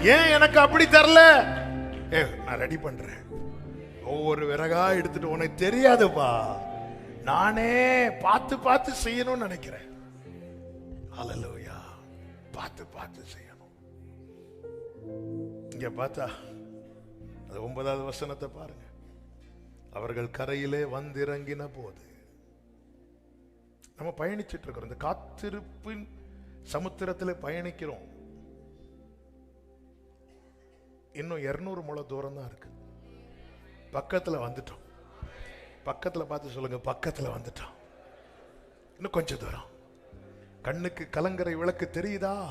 ஏன் எனக்கு அப்படி தரல? ஏ நான் ரெடி பண்றேன். ஒவ்வொரு விறகா எடுத்துட்டு உனக்கு தெரியாதுப்பா. நானே பார்த்து பார்த்து செய்யணும்னு நினைக்கிறேன். ஹalleluya பார்த்து பார்த்து செய்யணும். இங்க பார்த்தா அது ஒன்பதாவது வசனத்தை பாருங்க. அவர்கள் கரையிலே வந்திறங்கின போது நம்ம பயணிச்சிட்டு இருக்கிறோம். இந்த காத்திருப்பின் சமுத்திரத்தில் பயணிக்கிறோம். இன்னும் இரநூறு முளை தூரம் தான் இருக்கு. பக்கத்தில் வந்துட்டோம். பக்கத்தில் பார்த்து சொல்லுங்க பக்கத்தில் வந்துட்டோம். இன்னும் கொஞ்சம் தூரம். கண்ணுக்கு கலங்கரை விளக்கு தெரியுதா?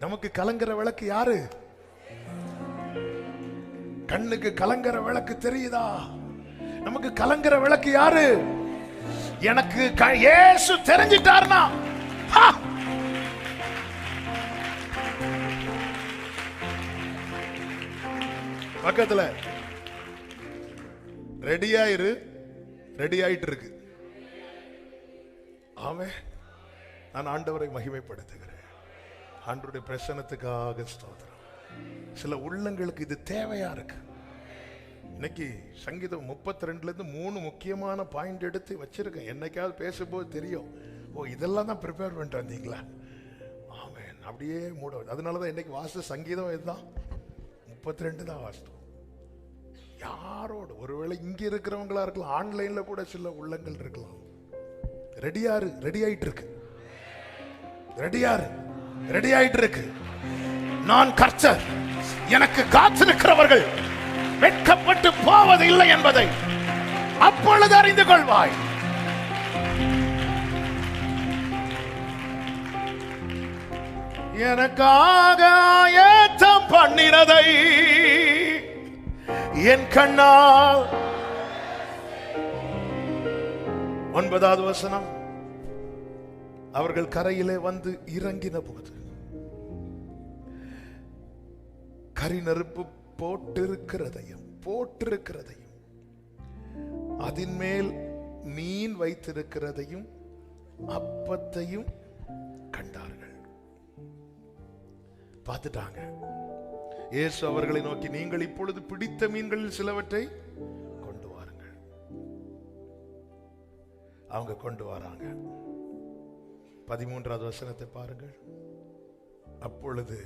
நமக்கு கலங்கர விளக்கு யாரு? கண்ணுக்கு கலங்கர விளக்கு தெரியுதா? நமக்கு கலங்கர விளக்கு யாரு? எனக்கு க- இயேசு தெரிஞ்சிட்டாருனா பக்கத்தில். ரெடியாயிரு. ரெடி ஆயிட்டு இருக்கு ஆமே நான் ஆண்டவரை மகிமைப்படுத்துகிறேன். ஆண்டவருடைய பிரசனத்துக்காக ஸ்தோத்திரம். சில உள்ளங்களுக்கு இது தேவையா இருக்கு? இன்னைக்கு சங்கீதம் முப்பத்தி ரெண்டுல இருந்து மூணு முக்கியமான பாயிண்ட் எடுத்து வச்சிருக்கேன். என்னைக்காவது பேசும்போது தெரியும். ஓ இதெல்லாம் தான் ப்ரிப்பேர் பண்ணிட்டு வந்தீங்களா? ஆமென். அப்படியே மூட அதனால தான் இன்னைக்கு வாச சங்கீதம் இதுதான். முப்பத்தி ரெண்டு தான் வாஸ்தவம் யாரோட? ஒருவேளை இங்க இருக்கிறவங்களா இருக்கலாம் ஆன்லைன்ல கூட சில உள்ளங்கள் இருக்கலாம். ரெடியாரு ரெடி ஆயிட்டு இருக்கு ரெடியாரு ரெடி ஆயிட்டு இருக்கு நான் கர்த்தர். எனக்கு காத்திருக்கிறவர்கள் வெட்கப்பட்டு போவது இல்லை என்பதை அப்பொழுது அறிந்து கொள்வாய். எனக்காக ஏத்தம் பண்ணினதை என் கண்ணால். ஒன்பதாவது வசனம். அவர்கள் கரையிலே வந்து இறங்கின போது கரி நெருப்பு போட்டிருக்கிறதையும் போட்டிருக்கிறதையும் அதன் மேல் மீன் வைத்திருக்கிறதையும் அப்பத்தையும் கண்டார்கள். பார்த்துட்டாங்க. இயேசு அவர்களை நோக்கி நீங்கள் இப்பொழுது பிடித்த மீன்களில் சிலவற்றை கொண்டு வாருங்கள். அவங்க கொண்டு வராங்க. பதிமூன்றாவது வசனத்தை பாருங்கள். அப்பொழுது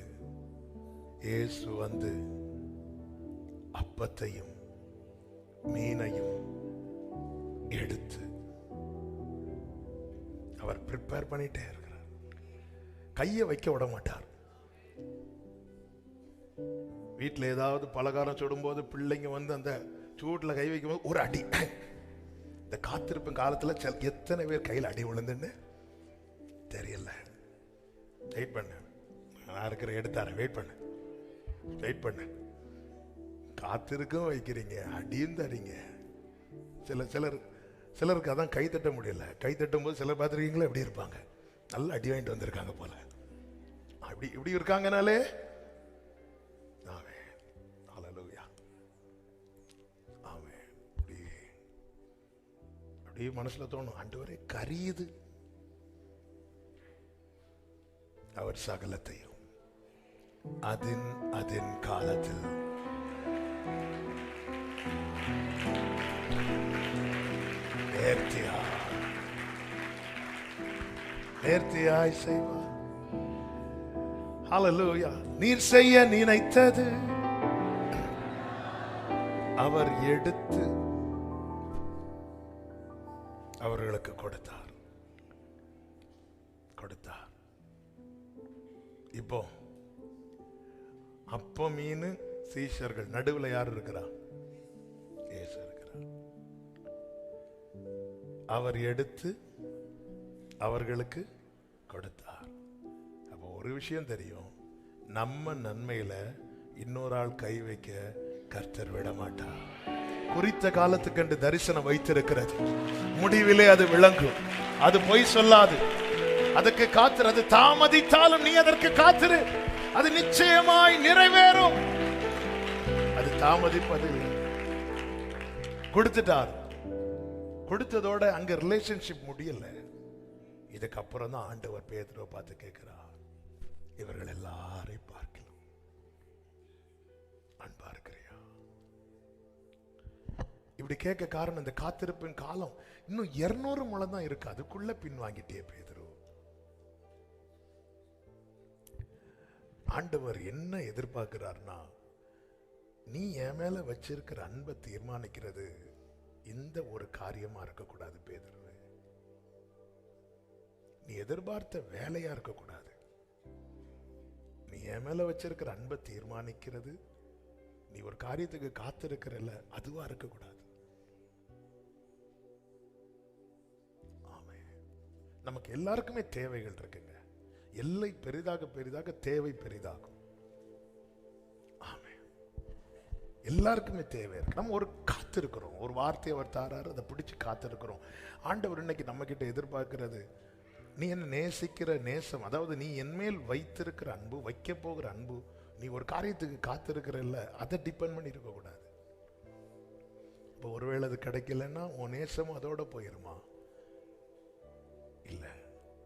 இயேசு வந்து அப்பத்தையும் மீனையும் எடுத்து அவர் ப்ரிப்பேர் பண்ணிட்டே இருக்கிறார். கையை வைக்க விட மாட்டார். வீட்டில் ஏதாவது பலகாரம் சுடும்போது பிள்ளைங்க வந்து அந்த சூட்டில் கை வைக்கும்போது ஒரு அடி. இந்த காத்திருப்பும் காலத்தில் செல் எத்தனை பேர் கையில் அடி விழுந்துன்னு தெரியல. வெயிட் பண்ணு. நான் இருக்கிற எடுத்தாரேன் வெயிட் பண்ணு. வெயிட் பண்ணு. காத்திருக்கும் வைக்கிறீங்க. அடியும் தரீங்க. சில சிலர் சிலருக்கு அதான் கை தட்ட முடியல. கை தட்டும் போது சிலர் பார்த்துருக்கீங்களா? எப்படி இருப்பாங்க? நல்ல அடி வாங்கிட்டு வந்திருக்காங்க போல. அப்படி இப்படி இருக்காங்கனாலே அப்படியே மனசுல தோணும் ஆண்டவரே கரியுது. அவர் சகலத்தையும் அதன் அதன் காலத்தில் நேர்த்தியா நேர்த்தியாய் செய்வார். ஹalleluya நீர் செய்ய நினைத்தது. அவர் எடுத்து அவளுக்கு கொடுத்தார். கொடுத்தார். இப்போ அப்போ மீன் சீஷர்கள் நடுவுல யார் இருக்கிறா? இருக்கிறார். அவர் எடுத்து அவர்களுக்கு கொடுத்தார். அப்போ ஒரு விஷயம் தெரியும். நம்ம நன்மையில இன்னொரு ஆள் கை வைக்க கர்த்தர் விட மாட்டார் குறித்த காலத்துக்கென்று தரிசனம் வைத்திருக்கிறது. முடிவிலே அது விளங்கும். அது பொய் சொல்லாது. அதுக்கு காத்திரு. அது தாமதித்தாலும் நீ அதற்கு காத்திரு. அது நிச்சயமாய் நிறைவேறும். அது தாமதிப்பது கொடுத்துட்டார். கொடுத்ததோட அங்க ரிலேஷன்ஷிப் முடியல. இதுக்கப்புறம் தான் ஆண்டவர் பேதரோ பார்த்து கேட்கிறார். இவர்கள் எல்லாரையும் பார்க்க இப்படி கேட்க காரணம் இந்த காத்திருப்பின் காலம் இன்னும் இருநூறு முளை தான் இருக்கு. அதுக்குள்ள பின்வாங்கிட்டே பேதரு. ஆண்டவர் என்ன எதிர்பார்க்கிறார்னா நீ என் மேல வச்சிருக்கிற அன்பை தீர்மானிக்கிறது இந்த ஒரு காரியமா இருக்கக்கூடாது பேதுருவே. நீ எதிர்பார்த்த வேலையா இருக்கக்கூடாது. நீ என் மேல வச்சிருக்கிற அன்பை தீர்மானிக்கிறது நீ ஒரு காரியத்துக்கு காத்திருக்கிறல்ல அதுவா இருக்கக்கூடாது. நமக்கு எல்லாருக்குமே தேவைகள் இருக்குங்க. எல்லை பெரிதாக பெரிதாக தேவை பெரிதாகும். ஆமே எல்லாருக்குமே தேவை இருக்கு. நம்ம ஒரு காத்திருக்கிறோம். ஒரு வார்த்தையை அவர் தாராரு அதை பிடிச்சி காத்திருக்கிறோம். ஆண்டவர் இன்னைக்கு நம்ம கிட்ட எதிர்பார்க்கிறது நீ என்ன நேசிக்கிற நேசம்? அதாவது நீ என்மேல் வைத்திருக்கிற அன்பு வைக்க போகிற அன்பு நீ ஒரு காரியத்துக்கு காத்திருக்கிறல்ல அதை டிபெண்ட் பண்ணி இருக்கக்கூடாது. இப்போ ஒருவேளை அது கிடைக்கலன்னா உன் நேசமும் அதோட போயிருமா? இல்லை.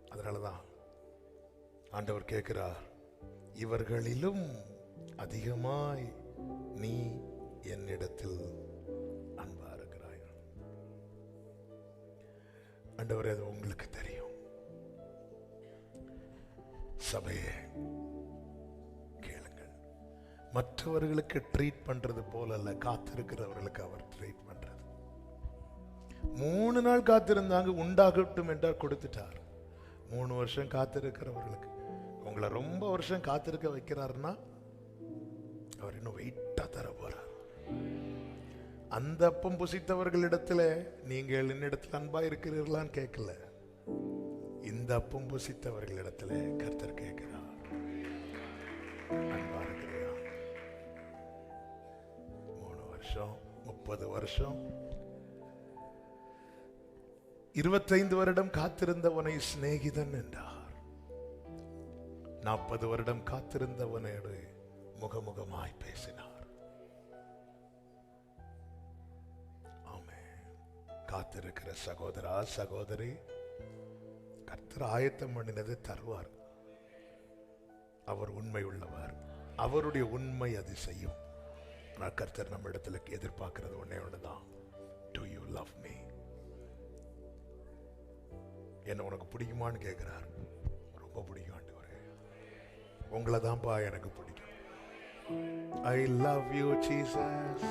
அதனால தான் ஆண்டவர் கேட்கிறார் இவர்களிலும் அதிகமாய் நீ என்னிடத்தில் அன்பா இருக்கிறாய்? ஆண்டவர் அது உங்களுக்கு தெரியும். சபையே கேளுங்கள். மற்றவர்களுக்கு ட்ரீட் பண்றது போல அல்ல காத்திருக்கிறவர்களுக்கு அவர் ட்ரீட் பண்றது. மூணு நாள் காத்திருந்தாங்க உண்டாகட்டும் என்றார் கொடுத்துட்டார். மூணு வருஷம் காத்திருக்கிறவர்களுக்கு. உங்களை ரொம்ப வருஷம் காத்திருக்க வைக்கிறாருன்னா அவர் இன்னும் வெயிட்டாக தர போறார். அந்த அப்பம் புசித்தவர்களிடத்துல நீங்கள் என்னிடத்தில் அன்பா இருக்கிறீர்களான்னு கேட்கல. இந்த அப்பம் புசித்தவர்களிடத்துல கர்த்தர் கேட்கிறார். அன்பா இருக்கிறியா மூணு வருஷம் முப்பது வருஷம் இருபத்தைந்து வருடம் காத்திருந்தவனை சிநேகிதன் என்றார். நாற்பது வருடம் காத்திருந்தவனோடு முகமுகமாய் பேசினார். ஆமே காத்திருக்கிற சகோதரா சகோதரி கர்த்தர் ஆயத்தம் பண்ணினதை தருவார். அவர் உண்மை உள்ளவர். அவருடைய உண்மை அது செய்யும். கர்த்தர் நம்ம இடத்துல எதிர்பார்க்கிறது ஒன்னே ஒண்ணுதான். என்ன உனக்கு பிடிக்குமான்னு கேட்குறாரு ரொம்ப பிடிக்கும் ஆண்டவரே. உங்களை தான்ப்பா எனக்கு பிடிக்கும். I love you Jesus